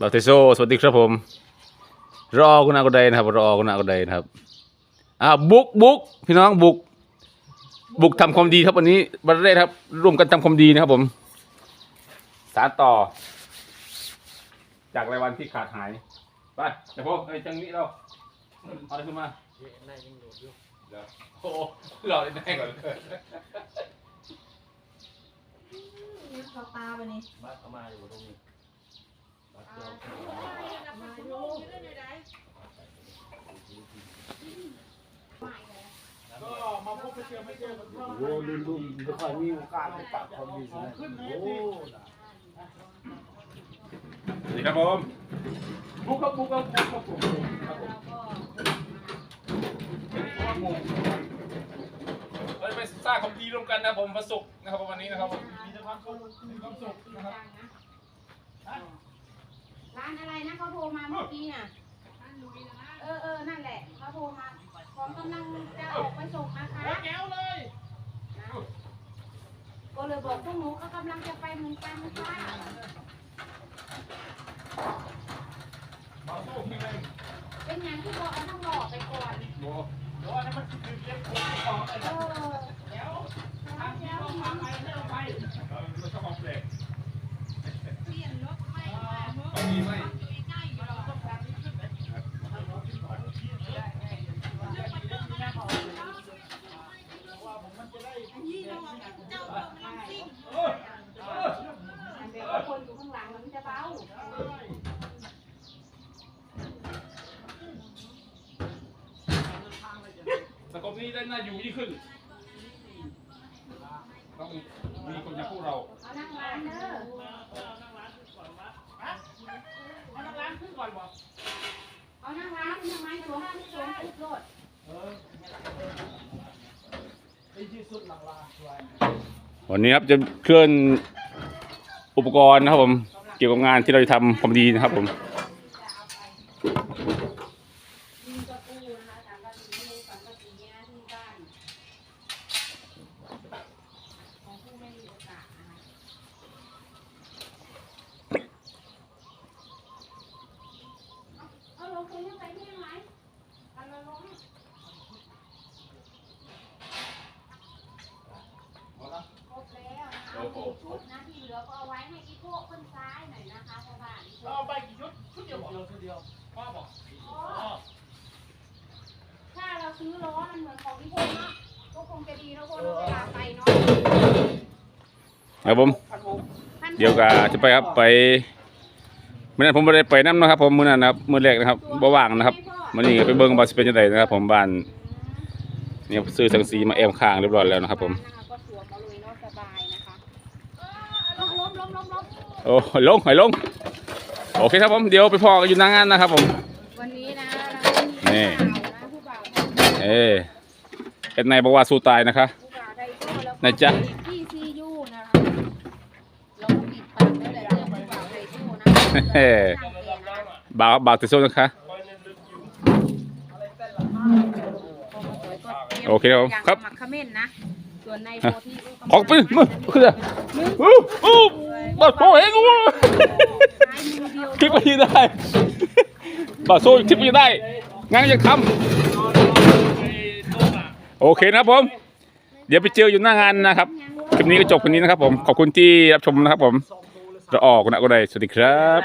บาเทโซสวัสดีครับผม รอคุณอากุไดนะครับ รอคุณอากุไดนะครับอ่าบุกบุกพี่น้องบุก บุกทำความดีครับวันนี้วันแรกครับ ร่วมกันทำความดีนะครับผม สารต่อ จากรายวันที่ขาดหายไปเดี๋ยวพวกไอ้ยจังนี้เราเอาอะไรขึ้นมาเดี๋ยวโอ้โหเราได้แน่ก่อนเขาตาไปนี่บัตรเอามาอยู่ตรงนี้บัตรเดียว มาดู โอ้ลืมลืมไม่ค่อยมีโอกาสได้ปรับความดีสินะโอ้สวัสดีครับผมบุกครับบุกครับบุกครับบุกครับผมเราจะไปสร้างความดีร่วมกันนะผมประสบนะครับวันนี้นะครับผมมีแต่ความสุขมีความสุขนะครับร้านอะไรนะเขาโทรมาเมื่อกี้น่ะเออเออนั่นแหละเขาโทรมาของกำลังจะออกไปส่งนะคะแก้วเลยก็ เลยบอกพวกหนูก็กำลังจะไปเหมือนกันค่ะมาสู้พี่เลยเป็นอย่างที่บอกเอาทั้งหล่อไปก่อนโอ้เออแล้วแล้วเราชอบของแปลกไม่มีไม่อันเดียวกับคนอยู่ข้างหลังมันจะเบา สังคม นี้ได้น่าอยู่ยิ่งขึ้นต้องมีคนอย่างพวกเราเอานั่งร้านเด้อเอาน้ำร้านขึ้นก่อนบอกเอานั่งร้านทำไมสวมสวมปุ๊บโลดไอ้ที่สุดหลังลาสวยวันนี้ครับจะเคลื่อนอุปกรณ์นะครับผม เกี่ยวกับงานที่เราจะทำความดีนะครับผมกระปูนะคะสังกะสีมีสังกะสีเนี่ยที่บ้านของผู้ไม่มีโอกาสนะคะเอาลงไปยังไปที่ยังไงเอาลงลงครบแล้ว นะคะเอาสี่ชุดนะที่เหลือก็เอาไว้ให้อีโก้คนซ้ายหน่อยนะคะเพราะว่าอีโก้เราเอาไปกี่ชุดชุดเดียวเดียวคือเดียวพ่อบอกถ้าเราซื้อล้อมันเหมือนของพี่พงษ์เนาะก็คงจะดีแล้วเพราเราเวลาไปเนาะครับผม เดี๋ยวก็จะไปครับไปเมื่อนั้นผมไม่ได้ไปน้ำนะครับ ผมมื่อนั้นนะครับมื่อแรกนะครับบ่ว่างนะครับมื่อนี้ก็ไปเบิ่งบาสเป็นจังไดนะครับ ผมบ้านเนี่ยซื้อสังสีมาแอมข้างเรียบร้อยแล้วนะครับ ผมก็สวมมาเลยเนาะสบาย โอ้หอยลงหอยลง โอเคครับผม เดี๋ยวไปพอกันอยู่หน้างานนะครับผม วันนี้นะเรามีนี่ผู้บ่าวนะผู้บ่าวเอ๊เอ็ดนายบอกว่าสู้ตายนะคะ ผู้บ่าวไดโก้แล้วนะจ๊ะที่ซียูนะคะเราก็ปิดปากแล้วแหละเรื่องผู้บ่าวไดโก้นะเฮ้บ่าวบ่าวติดโซ่นะคะ โอเคครับผมครับหมักขมิ้นนะ ส่วนในโพธิออกไปมือขึ้นเลยอู้อู้บ่าวโซ่เองกูซ้ายมือเดียวคลิปไปยืนได้บ่าวโซ่คลิปไปยืนได้งานยังทำโอเคนะครับผม เดี๋ยวไปเจออยู่หน้างานนะครับคลิปนี้ก็จบแค่นี้นะครับผมขอบคุณที่รับชมนะครับผมเราออกนะก็ได้สวัสดีครับ